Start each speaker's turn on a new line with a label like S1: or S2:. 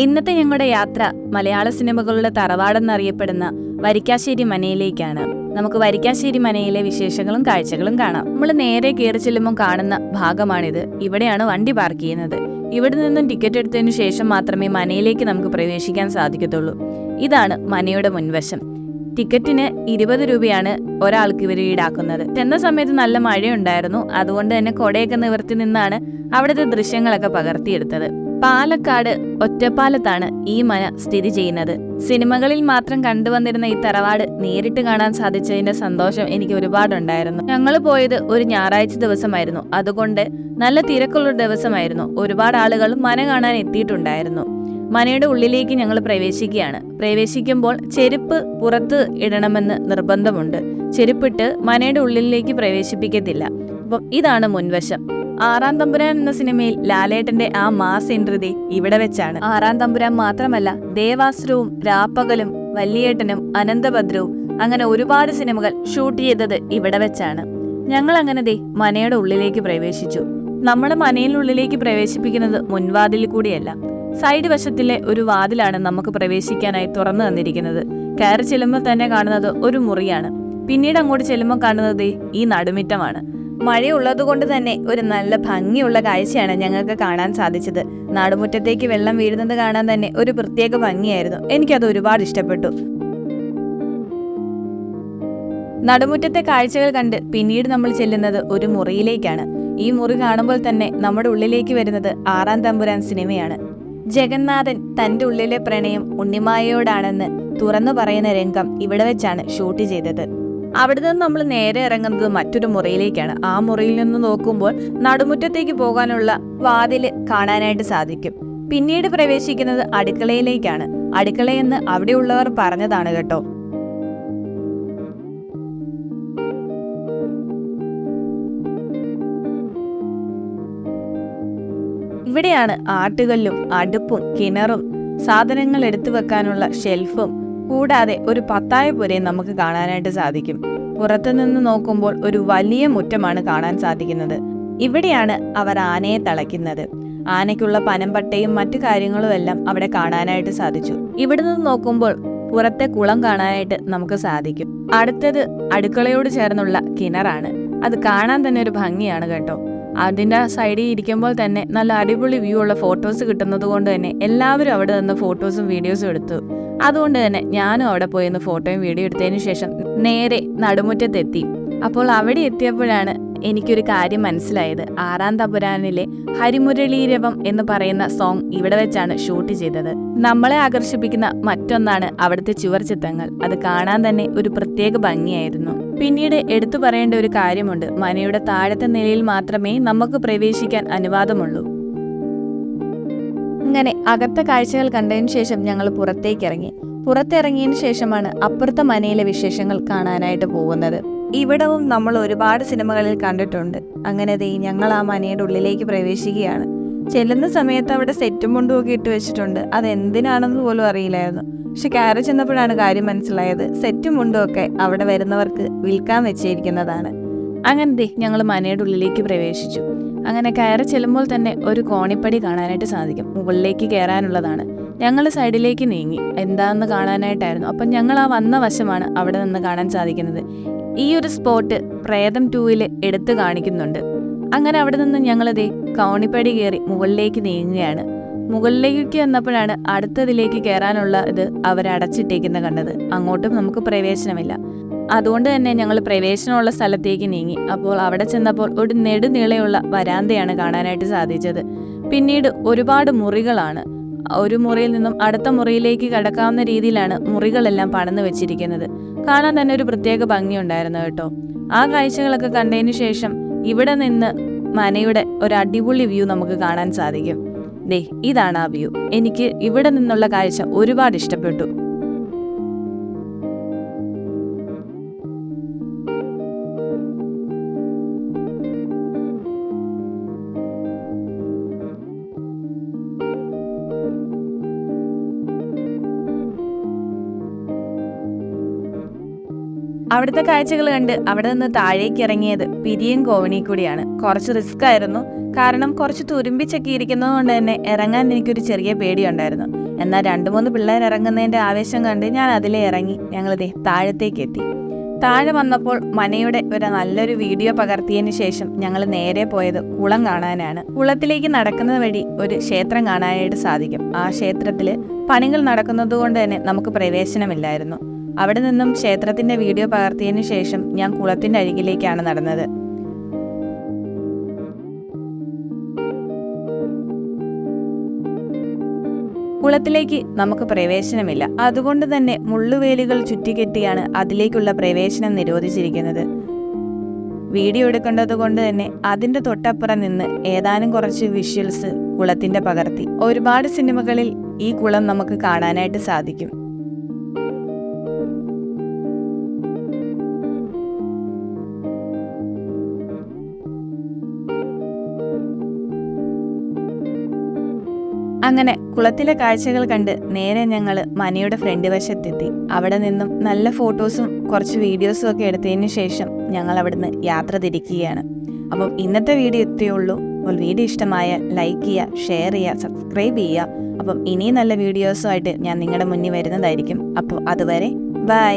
S1: ഇന്നത്തെ ഞങ്ങളുടെ യാത്ര മലയാള സിനിമകളുടെ തറവാടെന്നറിയപ്പെടുന്ന വരിക്കാശ്ശേരി മനയിലേക്കാണ്. നമുക്ക് വരിക്കാശ്ശേരി മനയിലെ വിശേഷങ്ങളും കാഴ്ചകളും കാണാം. നമ്മൾ നേരെ കയറി ചെല്ലുമ്പോൾ കാണുന്ന ഭാഗമാണിത്. ഇവിടെയാണ് വണ്ടി പാർക്ക് ചെയ്യുന്നത്. ഇവിടെ നിന്നും ടിക്കറ്റ് എടുത്തതിനു ശേഷം മാത്രമേ മനയിലേക്ക് നമുക്ക് പ്രവേശിക്കാൻ സാധിക്കത്തുള്ളൂ. ഇതാണ് മനയുടെ മുൻവശം. ടിക്കറ്റിന് ഇരുപത് രൂപയാണ് ഒരാൾക്ക് ഇവർ ഈടാക്കുന്നത്. ചെന്ന സമയത്ത് നല്ല മഴയുണ്ടായിരുന്നു. അതുകൊണ്ട് തന്നെ കൊടയൊക്കെ നിവർത്തി നിന്നാണ് അവിടുത്തെ ദൃശ്യങ്ങളൊക്കെ പകർത്തിയെടുത്തത്. പാലക്കാട് ഒറ്റപ്പാലത്താണ് ഈ മന സ്ഥിതി ചെയ്യുന്നത്. സിനിമകളിൽ മാത്രം കണ്ടുവന്നിരുന്ന ഈ തറവാട് നേരിട്ട് കാണാൻ സാധിച്ചതിന്റെ സന്തോഷം എനിക്ക് ഒരുപാടുണ്ടായിരുന്നു. ഞങ്ങൾ പോയത് ഒരു ഞായറാഴ്ച ദിവസമായിരുന്നു. അതുകൊണ്ട് നല്ല തിരക്കുള്ള ദിവസമായിരുന്നു. ഒരുപാട് ആളുകൾ മന കാണാൻ എത്തിയിട്ടുണ്ടായിരുന്നു. മനയുടെ ഉള്ളിലേക്ക് ഞങ്ങൾ പ്രവേശിക്കുകയാണ്. പ്രവേശിക്കുമ്പോൾ ചെരുപ്പ് പുറത്ത് ഇടണമെന്ന് നിർബന്ധമുണ്ട്. ചെരുപ്പിട്ട് മനയുടെ ഉള്ളിലേക്ക് പ്രവേശിപ്പിക്കത്തില്ല. ഇതാണ് മുൻവശം. ആറാം തമ്പുരാൻ എന്ന സിനിമയിൽ ലാലേട്ടന്റെ ആ മാസ് എൻട്രി ഇവിടെ വെച്ചാണ്. ആറാം തമ്പുരാൻ മാത്രമല്ല ദേവാസുരവും രാപ്പകലും വല്ലിയേട്ടനും അനന്തഭദ്രവും അങ്ങനെ ഒരുപാട് സിനിമകൾ ഷൂട്ട് ചെയ്തത് ഇവിടെ വെച്ചാണ്. ഞങ്ങൾ അങ്ങനെ ദേ മനയുടെ ഉള്ളിലേക്ക് പ്രവേശിച്ചു. നമ്മുടെ മനയിലുള്ളിലേക്ക് പ്രവേശിപ്പിക്കുന്നത് മുൻവാതിൽ കൂടിയല്ല. സൈഡ് വശത്തിലെ ഒരു വാതിലാണ് നമുക്ക് പ്രവേശിക്കാനായി തുറന്നു തന്നിരിക്കുന്നത്. കയറി ചെല്ലുമ്പോൾ തന്നെ കാണുന്നത് ഒരു മുറിയാണ്. പിന്നീട് അങ്ങോട്ട് ചെല്ലുമ്പോൾ കാണുന്നത് ഈ നടുമിറ്റമാണ്. മഴയുള്ളത് കൊണ്ട് തന്നെ ഒരു നല്ല ഭംഗിയുള്ള കാഴ്ചയാണ് ഞങ്ങൾക്ക് കാണാൻ സാധിച്ചത്. നാടുമുറ്റത്തേക്ക് വെള്ളം വീഴുന്നത് കാണാൻ തന്നെ ഒരു പ്രത്യേക ഭംഗിയായിരുന്നു. എനിക്കത് ഒരുപാട് ഇഷ്ടപ്പെട്ടു. നടുമുറ്റത്തെ കാഴ്ചകൾ കണ്ട് പിന്നീട് നമ്മൾ ചെല്ലുന്നത് ഒരു മുറിയിലേക്കാണ്. ഈ മുറി കാണുമ്പോൾ തന്നെ നമ്മുടെ ഉള്ളിലേക്ക് വരുന്നത് ആറാം തമ്പുരാൻ സിനിമയാണ്. ജഗന്നാഥൻ തന്റെ ഉള്ളിലെ പ്രണയം ഉണ്ണിമായയോടാണെന്ന് തുറന്നു പറയുന്ന രംഗം ഇവിടെ വെച്ചാണ് ഷൂട്ട് ചെയ്തത്. അവിടെ നിന്ന് നമ്മൾ നേരെ ഇറങ്ങുന്നത് മറ്റൊരു മുറിയിലേക്കാണ്. ആ മുറിയിൽ നിന്ന് നോക്കുമ്പോൾ നടുമുറ്റത്തേക്ക് പോകാനുള്ള വാതിൽ കാണാനായിട്ട് സാധിക്കും. പിന്നീട് പ്രവേശിക്കുന്നത് അടുക്കളയിലേക്കാണ്. അടുക്കളയെന്ന് അവിടെയുള്ളവർ പറഞ്ഞതാണ് കേട്ടോ. ഇവിടെയാണ് ആട്ടുകല്ലും അടുപ്പും കിണറും സാധനങ്ങൾ എടുത്തു വെക്കാനുള്ള ഷെൽഫും കൂടാതെ ഒരു പത്തായ പുരയും നമുക്ക് കാണാനായിട്ട് സാധിക്കും. പുറത്തുനിന്ന് നോക്കുമ്പോൾ ഒരു വലിയ മുറ്റമാണ് കാണാൻ സാധിക്കുന്നത്. ഇവിടെയാണ് അവർ ആനയെ തളയ്ക്കുന്നത്. ആനയ്ക്കുള്ള പനമ്പട്ടയും മറ്റു കാര്യങ്ങളും എല്ലാം അവിടെ കാണാനായിട്ട് സാധിച്ചു. ഇവിടെ നിന്ന് നോക്കുമ്പോൾ പുറത്തെ കുളം കാണാനായിട്ട് നമുക്ക് സാധിക്കും. അടുത്തത് അടുക്കളയോട് ചേർന്നുള്ള കിണറാണ്. അത് കാണാൻ തന്നെ ഒരു ഭംഗിയാണ് കേട്ടോ. അതിന്റെ സൈഡിൽ ഇരിക്കുമ്പോൾ തന്നെ നല്ല അടിപൊളി വ്യൂ ഉള്ള ഫോട്ടോസ് കിട്ടുന്നത് കൊണ്ട് തന്നെ എല്ലാവരും അവിടെ നിന്ന് ഫോട്ടോസും വീഡിയോസും എടുത്തു. അതുകൊണ്ട് തന്നെ ഞാനും അവിടെ പോയി നിന്ന് ഫോട്ടോയും വീഡിയോ എടുത്തതിന് ശേഷം നേരെ നടുമുറ്റത്തെത്തി. അപ്പോൾ അവിടെ എത്തിയപ്പോഴാണ് എനിക്കൊരു കാര്യം മനസ്സിലായത്. ആറാം തപുരാനിലെ ഹരിമുരളീരവം എന്ന് പറയുന്ന സോങ് ഇവിടെ വെച്ചാണ് ഷൂട്ട് ചെയ്തത്. നമ്മളെ ആകർഷിപ്പിക്കുന്ന മറ്റൊന്നാണ് അവിടുത്തെ ചുവർച്ചിത്രങ്ങൾ അത് കാണാൻ തന്നെ ഒരു പ്രത്യേക ഭംഗിയായിരുന്നു. പിന്നീട് എടുത്തു പറയേണ്ട ഒരു കാര്യമുണ്ട്. മനയുടെ താഴത്തെ നിലയിൽ മാത്രമേ നമുക്ക് പ്രവേശിക്കാൻ അനുവാദമുള്ളൂ. അങ്ങനെ അകത്തെ കാഴ്ചകൾ കണ്ടതിന് ശേഷം ഞങ്ങൾ പുറത്തേക്ക് ഇറങ്ങി പുറത്തിറങ്ങിയതിന് ശേഷമാണ് അപ്പുറത്തെ മനയിലെ വിശേഷങ്ങൾ കാണാനായിട്ട് പോകുന്നത്. ഇവിടവും നമ്മൾ ഒരുപാട് സിനിമകളിൽ കണ്ടിട്ടുണ്ട്. അങ്ങനെ ദേ ഞങ്ങൾ ആ മനയുടെ ഉള്ളിലേക്ക് പ്രവേശിക്കുകയാണ്. ചെല്ലുന്ന സമയത്ത് അവിടെ സെറ്റും മുണ്ടും ഒക്കെ ഇട്ട് വെച്ചിട്ടുണ്ട്. അത് എന്തിനാണെന്ന് പോലും അറിയില്ലായിരുന്നു. പക്ഷെ കയറി ചെന്നപ്പോഴാണ് കാര്യം മനസ്സിലായത്. സെറ്റും മുണ്ടും ഒക്കെ അവിടെ വരുന്നവർക്ക് വിൽക്കാൻ വെച്ചിരിക്കുന്നതാണ്. അങ്ങനെ ദേ ഞങ്ങൾ മനയുടെ ഉള്ളിലേക്ക് പ്രവേശിച്ചു. അങ്ങനെ കയറി ചെല്ലുമ്പോൾ തന്നെ ഒരു കോണിപ്പടി കാണാനായിട്ട് സാധിക്കും. മുകളിലേക്ക് കയറാനുള്ളതാണ്. ഞങ്ങൾ സൈഡിലേക്ക് നീങ്ങി. എന്താണെന്ന് കാണാനായിട്ടായിരുന്നു. അപ്പം ഞങ്ങൾ ആ വന്ന വശമാണ് അവിടെ നിന്ന് കാണാൻ സാധിക്കുന്നത്. ഈ ഒരു സ്പോട്ട് പ്രേതം ടൂവിൽ എടുത്തു കാണിക്കുന്നുണ്ട്. അങ്ങനെ അവിടെ നിന്ന് ഞങ്ങളതേ കൗണിപ്പടി കയറി മുകളിലേക്ക് നീങ്ങുകയാണ്. മുകളിലേക്ക് വന്നപ്പോഴാണ് അടുത്തതിലേക്ക് കയറാനുള്ള ഇത് അവരടച്ചിട്ടേക്കുന്ന കണ്ടത്. അങ്ങോട്ടും നമുക്ക് പ്രവേശനമില്ല. അതുകൊണ്ട് തന്നെ ഞങ്ങൾ പ്രവേശനമുള്ള സ്ഥലത്തേക്ക് നീങ്ങി. അപ്പോൾ അവിടെ ചെന്നപ്പോൾ ഒരു നെടുനീളയുള്ള വരാന്തയാണ് കാണാനായിട്ട് സാധിച്ചത്. പിന്നീട് ഒരുപാട് മുറികളാണ്. ഒരു മുറിയിൽ നിന്നും അടുത്ത മുറിയിലേക്ക് കടക്കാവുന്ന രീതിയിലാണ് മുറികളെല്ലാം പണന്ന് വെച്ചിരിക്കുന്നത്. കാണാൻ തന്നെ ഒരു പ്രത്യേക ഭംഗിയുണ്ടായിരുന്നു കേട്ടോ. ആ കാഴ്ചകളൊക്കെ കണ്ടതിന് ശേഷം ഇവിടെ നിന്ന് മനയുടെ ഒരു അടിപൊളി വ്യൂ നമുക്ക് കാണാൻ സാധിക്കും. ദേ ഇതാണ് ആ വ്യൂ. എനിക്ക് ഇവിടെ നിന്നുള്ള കാഴ്ച ഒരുപാട് ഇഷ്ടപ്പെട്ടു. അവിടുത്തെ കാഴ്ചകൾ കണ്ട് അവിടെ നിന്ന് താഴേക്ക് ഇറങ്ങിയത് പിരിയും കോവണി കൂടിയാണ്. കുറച്ച് റിസ്ക് ആയിരുന്നു. കാരണം കുറച്ച് തുരുമ്പിച്ചൊക്കെ ഇരിക്കുന്നത് കൊണ്ട് തന്നെ ഇറങ്ങാൻ എനിക്കൊരു ചെറിയ പേടിയുണ്ടായിരുന്നു. എന്നാൽ രണ്ട് മൂന്ന് പിള്ളേർ ഇറങ്ങുന്നതിന്റെ ആവേശം കണ്ട് ഞാൻ അതിലെ ഇറങ്ങി ഞങ്ങളിതേ താഴത്തേക്ക് എത്തി. താഴെ വന്നപ്പോൾ മനയുടെ ഒരു നല്ലൊരു വീഡിയോ പകർത്തിയതിനു ശേഷം ഞങ്ങൾ നേരെ പോയത് കുളം കാണാനാണ്. കുളത്തിലേക്ക് നടക്കുന്നത് വഴി ഒരു ക്ഷേത്രം കാണാനായിട്ട് സാധിക്കും. ആ ക്ഷേത്രത്തിൽ പണികൾ നടക്കുന്നത് കൊണ്ട് തന്നെ നമുക്ക് പ്രവേശനമില്ലായിരുന്നു. അവിടെ നിന്നും ക്ഷേത്രത്തിന്റെ വീഡിയോ പകർത്തിയതിനു ശേഷം ഞാൻ കുളത്തിന്റെ അരികിലേക്കാണ് നടന്നത്. കുളത്തിലേക്ക് നമുക്ക് പ്രവേശനമില്ല. അതുകൊണ്ട് തന്നെ മുള്ളുവേലികൾ ചുറ്റിക്കെട്ടിയാണ് അതിലേക്കുള്ള പ്രവേശനം നിരോധിച്ചിരിക്കുന്നത്. വീഡിയോ എടുക്കേണ്ടത് കൊണ്ട് തന്നെ അതിന്റെ തൊട്ടപ്പുറം നിന്ന് ഏതാനും കുറച്ച് വിഷ്വൽസ് കുളത്തിന്റെ പകർത്തി. ഒരുപാട് സിനിമകളിൽ ഈ കുളം നമുക്ക് കാണാനായിട്ട് സാധിക്കും. അങ്ങനെ കുളത്തിലെ കാഴ്ചകൾ കണ്ട് നേരെ ഞങ്ങൾ മനയുടെ ഫ്രണ്ട് വശത്തെത്തി. അവിടെ നിന്നും നല്ല ഫോട്ടോസും കുറച്ച് വീഡിയോസും ഒക്കെ എടുത്തതിന് ശേഷം ഞങ്ങൾ അവിടുന്ന് യാത്ര തിരിക്കുകയാണ്. അപ്പം ഇന്നത്തെ വീഡിയോ ഇത്രയേ ഉള്ളൂ. അപ്പോൾ വീഡിയോ ഇഷ്ടമായ ലൈക്ക് ചെയ്യുക ഷെയർ ചെയ്യുക സബ്സ്ക്രൈബ് ചെയ്യുക. അപ്പം ഇനിയും നല്ല വീഡിയോസുമായിട്ട് ഞാൻ നിങ്ങളുടെ മുന്നിൽ വരുന്നതായിരിക്കും. അപ്പോൾ അതുവരെ ബൈ.